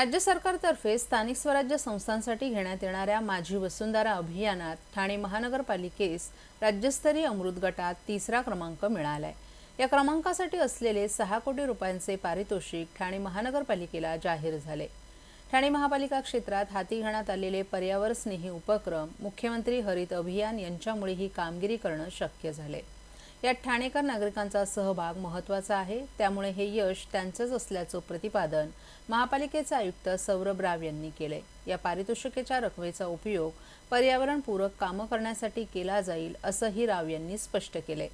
राज्य सरकारतर्फे स्थानिक स्वराज्य संस्थांसाठी घेण्यात येणाऱ्या माझी वसुंधरा अभियानात ठाणे महानगरपालिकेस राज्यस्तरीय अमृत गटात तिसरा क्रमांक मिळालाय. या क्रमांकासाठी असलेले सहा कोटी रुपयांचे पारितोषिक ठाणे महानगरपालिकेला जाहीर झाले. ठाणे महापालिका क्षेत्रात हाती घेण्यात आलेले पर्यावरण स्नेही उपक्रम मुख्यमंत्री हरित अभियान यांच्यामुळे ही कामगिरी करणं शक्य झाले यात ठाणेकर नागरिकांचा सहभाग महत्त्वाचा आहे. त्यामुळे हे यश त्यांचंच असल्याचं प्रतिपादन महापालिकेचे आयुक्त सौरभ राव यांनी केले या पारितोषिकेच्या रकमेचा उपयोग पर्यावरणपूरक कामं करण्यासाठी केला जाईल असंही राव यांनी स्पष्ट केले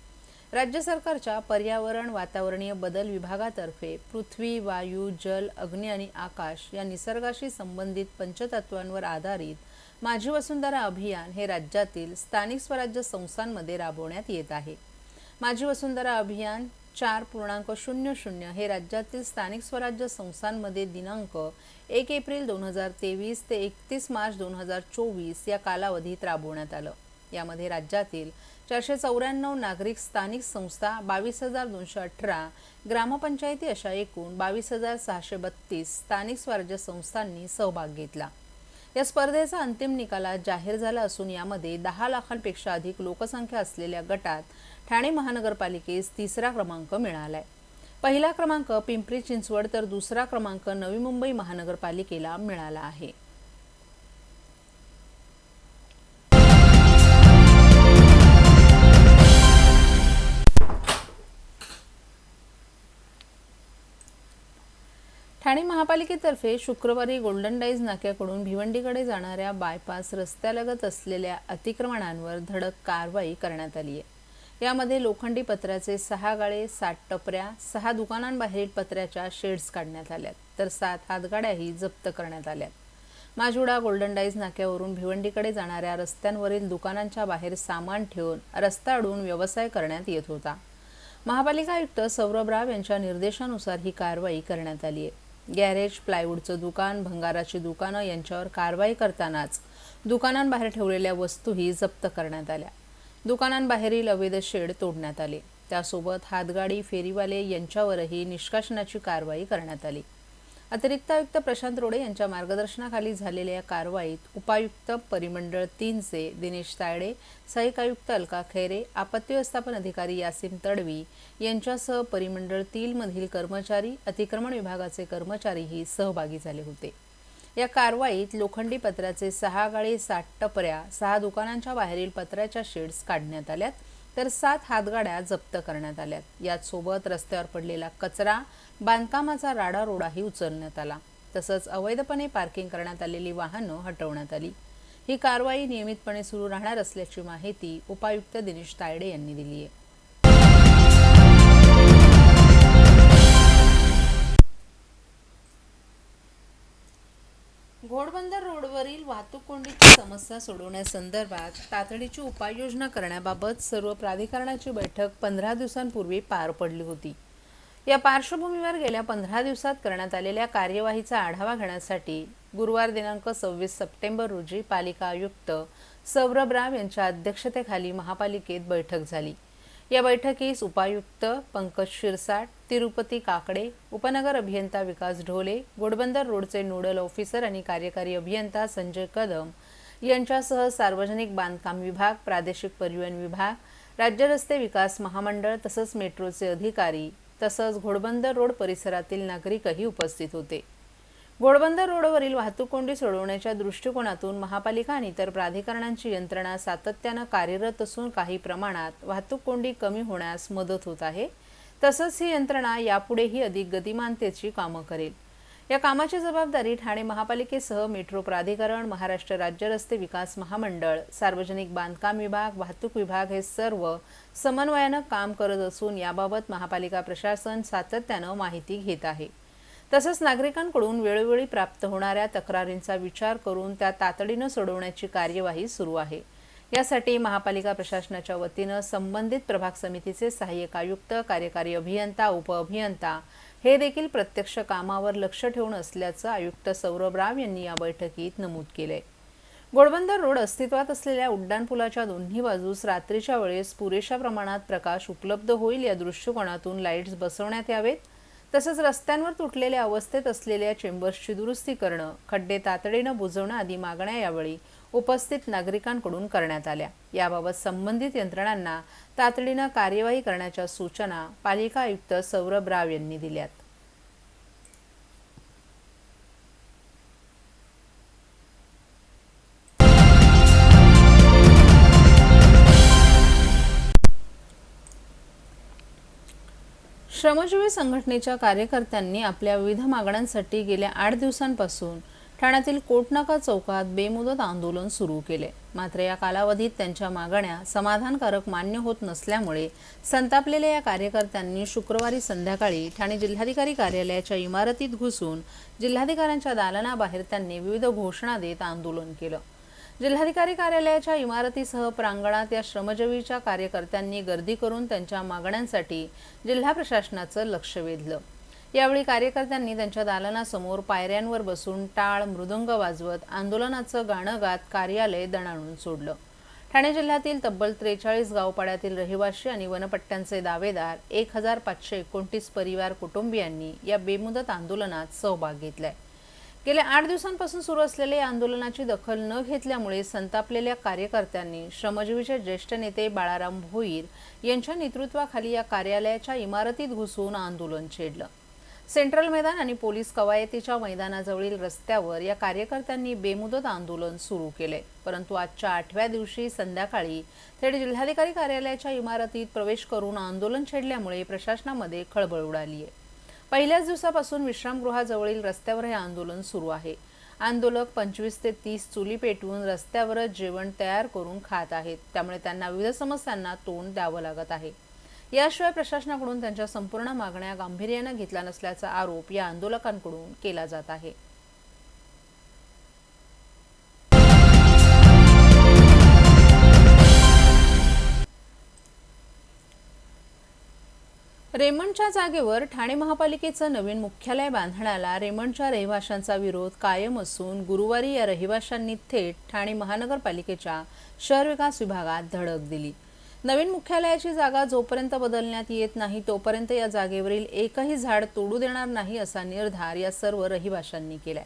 राज्य सरकारच्या पर्यावरण वातावरणीय बदल विभागातर्फे पृथ्वी वायू जल अग्नी आणि आकाश या निसर्गाशी संबंधित पंचतत्वांवर आधारित माझी वसुंधरा अभियान हे राज्यातील स्थानिक स्वराज्य संस्थांमध्ये राबवण्यात येत आहे. माझी वसुंधरा अभियान चार पूर्णांक शून्य शून्य हे राज्यातील स्थानिक स्वराज्य संस्थांमध्ये दिनांक एक एप्रिल दोन हजार तेवीस ते एकतीस मार्च दोन हजार चोवीस या कालावधीत राबवण्यात आलं. यामध्ये राज्यातील चारशे चौऱ्याण्णव नागरिक स्थानिक संस्था बावीस हजार दोनशे अठरा ग्रामपंचायती अशा एकूण बावीस हजार सहाशे बत्तीस स्थानिक स्वराज्य संस्थांनी सहभाग घेतला. या स्पर्धेचा अंतिम निकाल जाहीर झाला असून यामध्ये दहा लाखांपेक्षा अधिक लोकसंख्या असलेल्या गटात ठाणे महानगरपालिकेस तिसरा क्रमांक मिळाला आहे पहिला क्रमांक पिंपरी चिंचवड तर दुसरा क्रमांक नवी मुंबई महानगरपालिकेला मिळाला आहे. ठाणे महापालिकेतर्फे शुक्रवारी गोल्डन डाईज नाक्याकडून भिवंडीकडे जाणाऱ्या बायपास रस्त्यालगत असलेल्या अतिक्रमणांवर धडक कारवाई करण्यात आली आहे. यामध्ये लोखंडी पत्र्याचे सहा गाळे सात टपऱ्या सहा दुकानांबाहेरील पत्र्याच्या शेड्स काढण्यात आल्यात. तर सात हातगाड्याही जप्त करण्यात आल्यात. माजुडा गोल्डन डाईज नाक्यावरून भिवंडीकडे जाणाऱ्या रस्त्यांवरील दुकानांच्या बाहेर सामान ठेवून रस्ता अडवून व्यवसाय करण्यात येत होता. महापालिका आयुक्त सौरभ राव यांच्या निर्देशानुसार ही कारवाई करण्यात आली आहे. गॅरेज प्लायवूडचं दुकान भंगाराची दुकानं यांच्यावर कारवाई करतानाच दुकानांबाहेर ठेवलेल्या वस्तूही जप्त करण्यात आल्या. दुकानांबाहेरील अवैध शेड तोडण्यात आले. त्यासोबत हातगाडी फेरीवाले यांच्यावरही निष्कासनाची कारवाई करण्यात आली. अतिरिक्त आयुक्त प्रशांत रोडे यांच्या मार्गदर्शनाखाली झालेल्या या कारवाईत उपायुक्त परिमंडळ तीनचे दिनेश तायडे सहाय्यक आयुक्त अलका खैरे आपत्ती व्यवस्थापन अधिकारी यासिम तडवी यांच्यासह परिमंडळ तीनमधील कर्मचारी अतिक्रमण विभागाचे कर्मचारीही सहभागी झाले होते. या कारवाईत लोखंडी पत्र्याचे सहा गाळी सात टपऱ्या सहा दुकानांच्या बाहेरील पत्र्याच्या शेड्स काढण्यात आल्यात. तर सात हातगाड्या जप्त करण्यात आल्यात. यात सोबत रस्त्यावर पडलेला कचरा बांधकामाचा राडा रोडाही उचलण्यात आला. तसंच अवैधपणे पार्किंग करण्यात आलेली वाहनं हटवण्यात आली. ही कारवाई नियमितपणे सुरू राहणार असल्याची माहिती उपायुक्त दिनेश तायडे यांनी दिली आहे वाहतूक कोंडीची समस्या सोडवण्यासंदर्भात तातडीची उपाययोजना करण्याबाबत सर्व प्राधिकरणाची बैठक पंधरा दिवसांपूर्वी पार पडली होती. या पार्श्वभूमीवर गेल्या पंधरा दिवसात करण्यात आलेल्या कार्यवाहीचा आढावा घेण्यासाठी गुरुवार दिनांक सव्वीस सप्टेंबर रोजी पालिका आयुक्त सौरभ राव यांच्या अध्यक्षतेखाली महापालिकेत बैठक झाली. या बैठकीस उपायुक्त पंकज शिरसाट तिरुपती काकडे उपनगर अभियंता विकास ढोले घोडबंदर रोडचे नोडल ऑफिसर आणि कार्यकारी अभियंता संजय कदम यांच्यासह सार्वजनिक बांधकाम विभाग प्रादेशिक परिवहन विभाग राज्य रस्ते विकास महामंडळ तसंच मेट्रोचे अधिकारी तसंच घोडबंदर रोड परिसरातील नागरिकही उपस्थित होते. घोडबंदर रोडवरील वाहतूक कोंडी सोडवण्याच्या दृष्टिकोनातून महापालिका आणि इतर प्राधिकरणांची यंत्रणा सातत्यानं कार्यरत असून काही प्रमाणात वाहतूक कोंडी कमी होण्यास मदत होत आहे. तसंच ही यंत्रणा यापुढेही अधिक गतिमानतेची कामं करेल. या कामाची जबाबदारी ठाणे महापालिकेसह मेट्रो प्राधिकरण महाराष्ट्र राज्य रस्ते विकास महामंडळ सार्वजनिक बांधकाम विभाग वाहतूक विभाग हे सर्व समन्वयानं काम करत असून याबाबत महापालिका प्रशासन सातत्यानं माहिती घेत आहे. तसंच नागरिकांकडून वेळोवेळी प्राप्त होणाऱ्या तक्रारींचा विचार करून त्या तातडीनं सोडवण्याची कार्यवाही सुरू आहे. यासाठी महापालिका प्रशासनाच्या वतीनं संबंधित प्रभाग समितीचे सहाय्यक आयुक्त कार्यकारी अभियंता उपअभियंता हे देखील प्रत्यक्ष कामावर लक्ष ठेवून असल्याचं आयुक्त सौरभ राव यांनी या बैठकीत नमूद केलंय. गोडबंदर रोड अस्तित्वात असलेल्या उड्डाणपुलाच्या दोन्ही बाजूस रात्रीच्या वेळेस पुरेशा प्रमाणात प्रकाश उपलब्ध होईल या दृष्टिकोनातून लाईट्स बसवण्यात यावेत. तसंच रस्त्यांवर तुटलेल्या अवस्थेत असलेल्या चेंबर्सची दुरुस्ती करणं खड्डे तातडीनं बुजवणं आदी मागण्या यावेळी उपस्थित नागरिकांकडून करण्यात आल्या. याबाबत संबंधित यंत्रणांना तातडीनं कार्यवाही करण्याच्या सूचना पालिका आयुक्त सौरभ राव यांनी दिल्यात. श्रमजीवी संघटनेच्या कार्यकर्त्यांनी आपल्या विविध मागण्यांसाठी गेल्या आठ दिवसांपासून ठाण्यातील कोटनाका चौकात बेमुदत आंदोलन सुरू केले. मात्र या कालावधीत त्यांच्या मागण्या समाधानकारक मान्य होत नसल्यामुळे संतापलेल्या या कार्यकर्त्यांनी शुक्रवारी संध्याकाळी ठाणे जिल्हाधिकारी कार्यालयाच्या इमारतीत घुसून जिल्हाधिकाऱ्यांच्या दालनाबाहेर त्यांनी विविध घोषणा देत आंदोलन केलं. जिल्हाधिकारी कार्यालयाच्या इमारतीसह प्रांगणात या श्रमजीवीच्या कार्यकर्त्यांनी गर्दी करून त्यांच्या मागण्यांसाठी जिल्हा प्रशासनाचं लक्ष वेधलं. यावेळी कार्यकर्त्यांनी त्यांच्या दालनासमोर पायऱ्यांवर बसून टाळ मृदंग वाजवत आंदोलनाचं गाणं गात कार्यालय दणाणून सोडलं. ठाणे जिल्ह्यातील तब्बल त्रेचाळीस गावपाड्यातील रहिवासी आणि वनपट्ट्यांचे दावेदार एक हजार पाचशे एकोणतीस परिवार कुटुंबियांनी या बेमुदत आंदोलनात सहभाग घेतलाय. गेल्या आठ दिवसांपासून सुरू असलेल्या या आंदोलनाची दखल न घेतल्यामुळे संतापलेल्या कार्यकर्त्यांनी श्रमजीवीचे ज्येष्ठ नेते बाळाराम भोईर यांच्या नेतृत्वाखाली या कार्यालयाच्या इमारतीत घुसून आंदोलन छेडलं. सेंट्रल मैदान आणि पोलीस कवायतीच्या मैदानाजवळील रस्त्यावर या कार्यकर्त्यांनी बेमुदत आंदोलन सुरू केले. परंतु आजच्या आठव्या दिवशी संध्याकाळी थेट जिल्हाधिकारी कार्यालयाच्या इमारतीत प्रवेश करून आंदोलन छेडल्यामुळे प्रशासनामध्ये खळबळ उडाली आहे पहिल्याच दिवसापासून विश्रामगृहाजवळील रस्त्यावर हे आंदोलन सुरू आहे. आंदोलक पंचवीस ते तीस चुली पेटवून रस्त्यावरच जेवण तयार करून खात आहेत. त्यामुळे त्यांना विविध समस्यांना तोंड द्यावं लागत आहे. याशिवाय प्रशासनाकडून त्यांच्या संपूर्ण मागण्या गांभीर्यानं घेतला नसल्याचा आरोप या आंदोलकांकडून केला जात आहे. रेमंडच्या जागेवर ठाणे महापालिकेचं नवीन मुख्यालय बांधण्याला रेमंडच्या रहिवाशांचा विरोध कायम असून गुरुवारी या रहिवाशांनी थेट ठाणे महानगरपालिकेच्या शहर विकास विभागात धडक दिली. नवीन मुख्यालयाची जागा जोपर्यंत बदलण्यात येत नाही तोपर्यंत या जागेवरील एकही झाड तोडू देणार नाही असा निर्धार या सर्व रहिवाशांनी केलाय.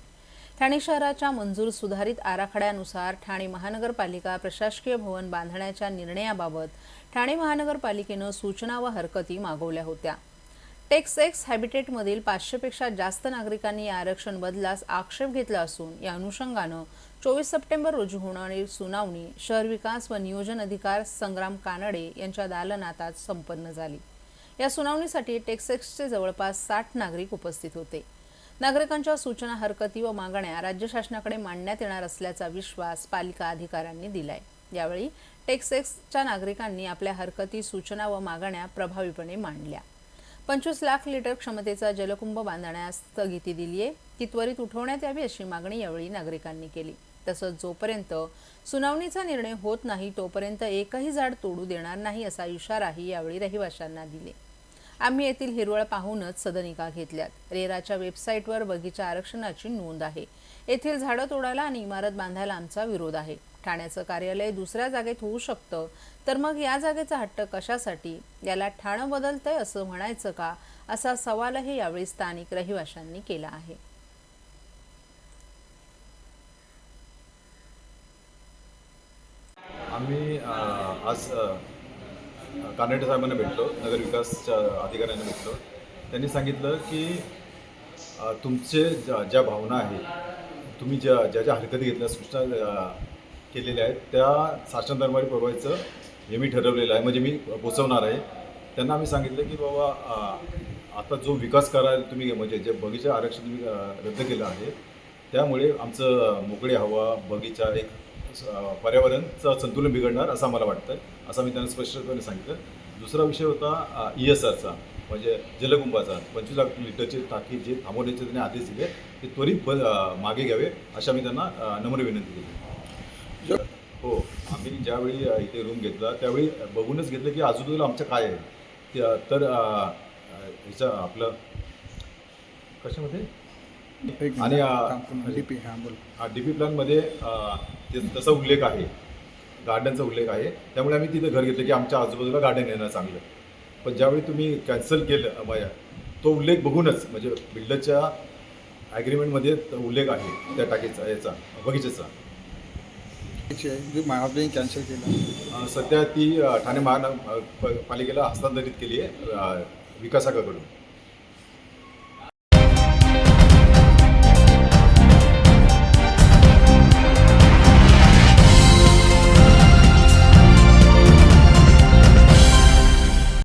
ठाणे शहराच्या मंजूर सुधारित आराखड्यानुसार ठाणे महानगरपालिका प्रशासकीय भवन बांधण्याच्या निर्णयाबाबत ठाणे महानगरपालिकेनं सूचना व हरकती मागवल्या होत्या. टेक्स एक्स हॅबिटेटमधील पाचशेपेक्षा जास्त नागरिकांनी या आरक्षण बदलास आक्षेप घेतला असून या अनुषंगानं चोवीस सप्टेंबर रोजी होणारी सुनावणी शहर विकास व नियोजन अधिकार संग्राम कानडे यांच्या दालनात आज संपन्न झाली. या सुनावणीसाठी टेक्सेक्सचे जवळपास साठ नागरिक उपस्थित होते. नागरिकांच्या सूचना हरकती व मागण्या राज्य शासनाकडे मांडण्यात येणार असल्याचा विश्वास पालिका अधिकाऱ्यांनी दिलाय. यावेळी टेक्सेक्सच्या नागरिकांनी आपल्या हरकती सूचना व मागण्या प्रभावीपणे मांडल्या. पंचवीस लाख लिटर क्षमतेचा जलकुंभ बांधण्यास स्थगिती दिली आहे ती त्वरित उठवण्यात यावी अशी मागणी यावेळी नागरिकांनी केली. तसंच जोपर्यंत सुनावणीचा निर्णय होत नाही तोपर्यंत एकही झाड तोडू देणार नाही असा इशाराही यावेळी रहिवाशांना दिले. आम्ही येथील हिरवळ पाहूनच सदनिका घेतल्यात. रेराच्या वेबसाईटवर बगीचा आरक्षणाची नोंद आहे. येथील झाडं तोडायला आणि इमारत बांधायला आमचा विरोध आहे. ठाण्याचं कार्यालय दुसऱ्या जागेत होऊ शकतं. तर मग या जागेचा हट्ट कशासाठी? याला ठाणं बदलतंय असं म्हणायचं का? असा सवालही यावेळी स्थानिक रहिवाशांनी केला आहे. आम्ही आज कानडे साहेबांना भेटलो नगर विकासच्या अधिकाऱ्यांना भेटलो. त्यांनी सांगितलं की तुमचे ज्या ज्या भावना आहेत तुम्ही ज्या ज्या ज्या हरकती घेतल्या सूचना केलेल्या आहेत. त्या शासन दरबारी पुरवायचं हे मी ठरवलेलं आहे. म्हणजे मी पोचवणार आहे. त्यांना आम्ही सांगितलं की बाबा आता जो विकास करायला तुम्ही म्हणजे जे बगीचा आरक्षण तुम्ही रद्द केलं आहे त्यामुळे आमचं मोकळी हवा बगीचा एक स- पर्यावरणचं संतुलन बिघडणार असं आम्हाला वाटतं असं मी त्यांना स्पष्टपणे सांगितलं. दुसरा विषय होता ई एस आरचा म्हणजे जलकुंभाचा. पंचवीस लाख लिटरची टाकी जे थांबवण्याचे त्यांनी आदेश दिले ते त्वरित मागे घ्यावे अशा मी त्यांना नम्र विनंती केली. आम्ही ज्यावेळी इथे रूम घेतला त्यावेळी बघूनच घेतलं की आजूबाजूला आमचं काय आहे. त्या- तर ह्याचं आपलं कशामध्ये? आणि, अ, डीपी हां बोल. डी पी प्लॅनमध्ये तसा उल्लेख आहे. गार्डनचा उल्लेख आहे. त्यामुळे आम्ही तिथं घर घेतलं की आमच्या आजूबाजूला गार्डन येणं चांगलं. पण ज्यावेळी तुम्ही कॅन्सल केलं माझ्या तो उल्लेख बघूनच म्हणजे बिल्डरच्या ॲग्रीमेंटमध्ये उल्लेख आहे त्या टाकीचा याचा बगीचेचा. जी महाराष्ट्राने कॅन्सल केलं. सध्या ती ठाणे महानगर पालिकेला हस्तांतरित केली आहे विकासाकडून. विकास